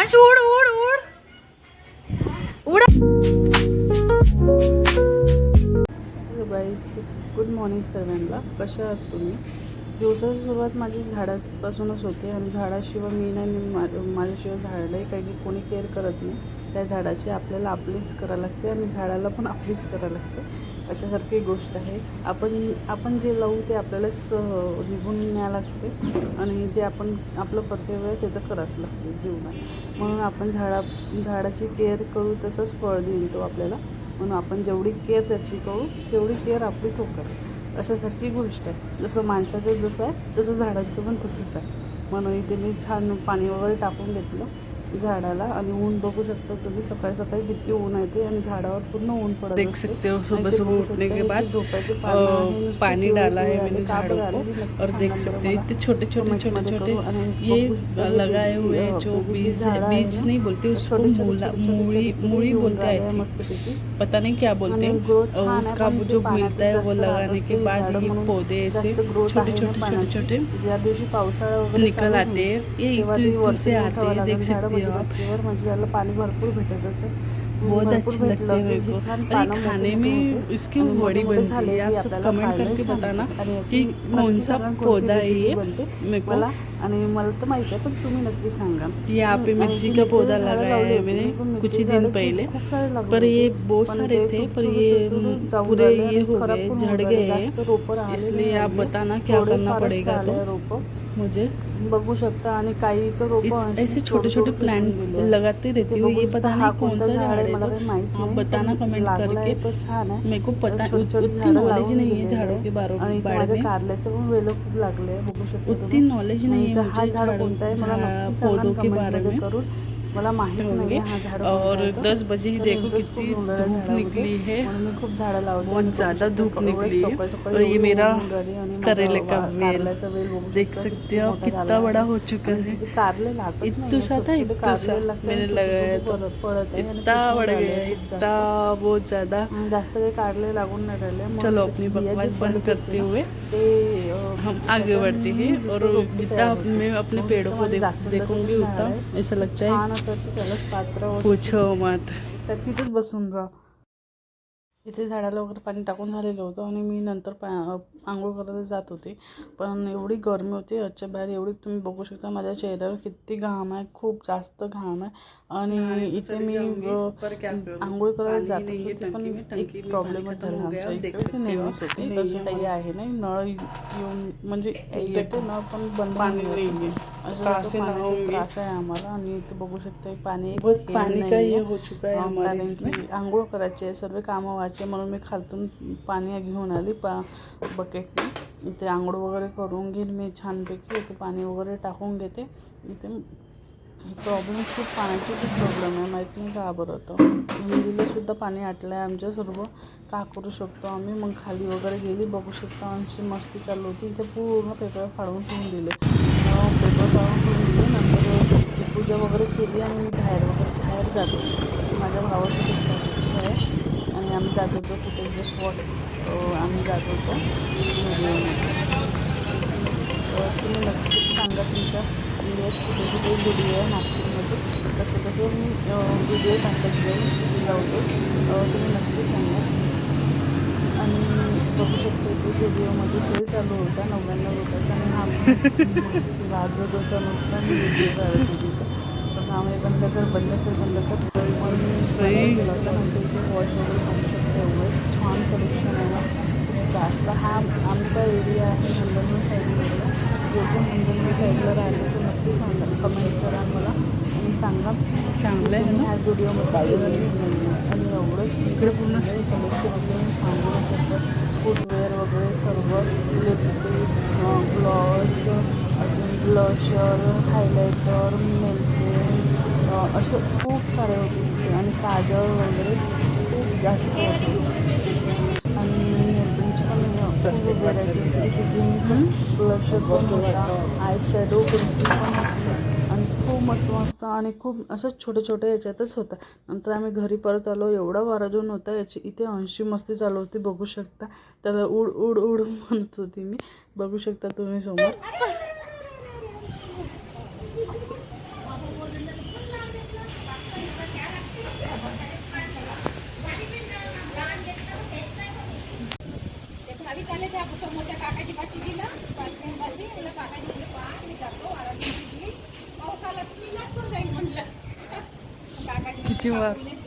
अंश उड उड उड. उड. गाईस गुड मॉर्निंग सर्वांना. कशा आहात तुम्ही? दिवसाची सुरुवात माझी झाडापासूनच होते आणि झाडाशिवाय मी नाही माझ्याशिवाय झाडलंही काही कोणी केअर करत नाही. त्या झाडाची आपल्याला आपलीच करावं लागते आणि झाडाला पण आपलीच करावं लागते. अशासारखी गोष्ट आहे. आपण आपण जे लावू ते आपल्यालाच निघून न्यावं लागते आणि जे आपण आपलं कर्तव्य आहे ते तर करावंच लागते जीवनात. म्हणून आपण झाडा झाडाची केअर करू तसंच फळ देईल तो आपल्याला. म्हणून आपण जेवढी केअर त्याची करू तेवढी केअर आपली तो अशासारखी गोष्ट आहे. जसं माणसाचं जसं आहे तसं झाडांचं पण तसंच आहे. म्हणून इथे मी छान पाणी वगैरे टाकून घेतलं. झाडाला आणि ऊन बघू शकता तुम्ही. सकाळी सकाळी किती ऊन येते आणि झाडावर पूर्ण ऊन पडत देख असते. सकते हो आणि सुबह ते सुबह बघू उठने शकता, के हे बाद जे झोपायचे अ, पानं आहे, नुसते पानी पिवळे डाला है पिवळे मैंने आले, का झाड़ों बरं आले, को नक्की और देख सांगा सकते बरं हैं मला. इतने छोटे छोटे कमेंट छोटे मध्ये छोटे करू आणि ये बघू शकता, हे लगाए बेबी, हुए अ, जो बेबीची बीज झाडं आहे बीज ना, नहीं बोलते उसको छोटे छोटे मूला छोटे छोटे मूड़ी कधी मूड़ी येऊन बोलते राहिले हैं मस्तपैकी पता नहीं क्या बोलते आणि हैं। growth छान और आहे, उसका पण वो जे जो पाण्यात मिलता है वो जास्त राहत लगाने असते के बाद झाडं ये म्हणून पौधे ऐसे जास्त growth छोटे आहे छोटे ना छोटे पानाची. छोटे। ज्या दिवशी पावसाळा वगैरे निकल चालू आते होईल, हैं ये तेव्हा ते इतने दूर वरती से घेऊन आते ठेवावं हैं लागेल देख झाडं सकते म्हणजे हो आप गच्चीवर म्हणजे त्याला पाणी भरपूर भेटत असेल. बहुत भरपूर अच्छे लगते हैं मेरे को. अरे खाने में. इसकी बड़ी बनती झाले है आप सब कमेंट करके बताना कि कौन सा पौधा है ये मेरे को. आणि मला तर माहिती आहे पण तुम्ही नक्की सांगा यहाँ पे हम्म, आणि मिर्ची ती का मिरचीची पौधा झाडं लगाया लावली है होती. मैंने पण कुछ ही मिरची दिन झाडाची पहले खूप सारे लागले पर ये होते. बहुत पण सारे ते थे पर तुटून- ये तुटून जाऊन पूरे राहिले ये आणि हो खराब गए पण झड़ होऊन गए राहिले. जास्त हैं रोपं राहिले इसलिए नाही आप राहिले. बताना क्या थोडे करना फारच पड़ेगा राहिले तो रोपं मुझे बघू शकता आणि काही तर रोपं इस अशी ऐसे तोड- छोटे तोड छोटे फेकून प्लांट दिले आहेत. लगाती रहती ते हूँ बघू ये शकता पता हा नहीं कौन कोणता सा झाड झाड़ आहे है मला तो काही माहीत आप नाही बताना पण कमेंट लागला आहे करके तो छान आहे मेरे को पता छोटी छोटी उतनी झाडं नॉलेज लावून नहीं है दिलेली झाड़ों आहे. के बारे आणि इथे बारे माझ्या में कारल्याचं पण वेलं खूप लागले आहे बघू शकता उतनी तुम्ही. नॉलेज आणि नहीं हा मुझे झाड कोणता आहे? मला नक्की सांगा पौधों के comment बारे मध्ये में करून. मला माहीत नाही होंगे हा झाड और कोणता आहे दस बजे ही तर देखो interest खूप कितनी होऊन राहिला धूप झाडामध्ये. निकली है. म्हणून मी खूप झाडं लावते बहुत आणि बघू ज़्यादा शकता धूप एवढे निकली है. सकाळी सकाळी और ये एवढी मेरा ऊन होऊन राहिली आणि माझा करेले का वा- वेल कारल्याचा वेल बघू देख शकता सकते किती हो मोठा कितना झाला आहे. बड़ा हो चुका आणि है. तिथे कारले लागत नाही इत्तू सा था, छोटे-छोटे इत्तू कारले सा. लागतात, मैंने छोटे-छोटे लगाया तो. पडत- पडत आहे. आणि इतना पिकून बढ़ राहिले गया आहे खूप इतना जास्त. बहुत ज़्यादा. आणि जास्त काही कारले लागून नाही राहिले. म्हणून चलो त्याची अपनी बिया जी बकवास बंद पडत असते करते ना, हुए ते अ, हम आगे त्याच्यातून बढ़ते हैं. और दुसरं रोप जितना तयार होते. मैं अपने मग पेड़ों इथं को माझं देख जास्वंदाचं देखूंगी झाड उतना. आहे. ऐसा लगता है छान असं वाटतं त्यालाच पात्र पूछो मत. त्या तिथेच बसून राहा. इथे झाडाला वगैरे पाणी टाकून झालेलं होतं आणि मी नंतर पा आंघोळ करायला जात होते. पण एवढी गरमी होती आजच्या बाहेर एवढी तुम्ही बघू शकता माझ्या चेहऱ्यावर किती घाम आहे खूप जास्त घाम आहे. आणि इथे मी आंघोळ करायला जात होते पण एक प्रॉब्लेमच झाला आमच्या इकडे नेहमीच होते. तसं काही आहे नाही नळ येऊन म्हणजे येते नळ पण बंद पाणी असं कहाँ? त्रास आहे आम्हाला आणि इथे बघू शकता पाणी एक बहुत थेंब पानी का नाहीये. ये हो चुका है अं, हमारे कारण इसमें. की आंघोळ करायची आहे सर्व कामं व्हायचे म्हणून मी खालतून पाणी घेऊन आली पा बकेटने इथे आंघोळ वगैरे करून घेईन मी छानपैकी. इथे पाणी वगैरे टाकून घेते. इथे प्रॉब्लेम खूप पाण्याची खूप प्रॉब्लेम आहे. माहीत नाही का बरं होतं विहिरीला सुद्धा पाणी आटलं आहे आमच्या सर्व. का करू शकतो आम्ही? मग खाली वगैरे गेली. बघू शकतो आमची मस्ती चालू होती. इथे पूर्ण पेपर फाडून ठेवून दिले. पेपर फाडून ठेवून दिले. नंतर पूजा वगैरे केली आणि मी बाहेर वगैरे बाहेर जातो. माझ्या भावासोबत आहे आणि आम्ही जात होतो कुठे जे स्पॉट आम्ही जात होतो. म्हणजे, तुम्ही नक्कीच सांगा तुमच्या इंडियात कुठे कुठे व्हिडिओ आहे नागपूरमध्ये तसं तसं मी व्हिडिओ टाकत जाईल लावतो तुम्ही नक्की सांगा. आणि बघू शकतो की व्हिडिओमध्ये सेल चालू होता नव्याण्णव रुपयाचा आणि हा वाजत होता नुसता. मी व्हिडिओ काढत होती. तर आम्ही बंद कर बंद कर बंद कर. सही. केला होता वॉश वगैरे करू शकतो एवढंच छान कलेक्शन आहे ना खूप जास्त हा आमचा एरिया आहे नंदनवन साईडमधला जे जे मंदनवी साईडला राहिले ते नक्की सांगा कमेंट करा मला आणि सांगा चांगलं आहे ह्या स्टुडिओमध्ये आणि एवढंच इकडे पूर्ण कलेक्शन वगैरे सांगू शकतो फुटवेअर वगैरे सर्व लिपस्टिक ग्लॉस अजून ब्लशर हायलायटर नेलपेन असे खूप सारे होते आणि काजळ वगैरे खूप जास्त होते. आणि खूप व्हेरायटी होती इथे जिंक ब्लशर पण होता. आय शॅडो पेन्सिल पण होती. आणि खूप मस्त मस्त आणि खूप असं छोटे छोटे याच्यातच होतं. नंतर आम्ही घरी परत आलो. एवढा वाराजून होता. याची इथे ऐंशी मस्ती चालू होती. बघू शकता. त्याला उड उड उड म्हणत होती मी. बघू शकता तुम्ही समोर मोठ्या काकाची पाची दिलं पाचवी पाची म्हणलं काकाची दिली पा मी जातो आला दिली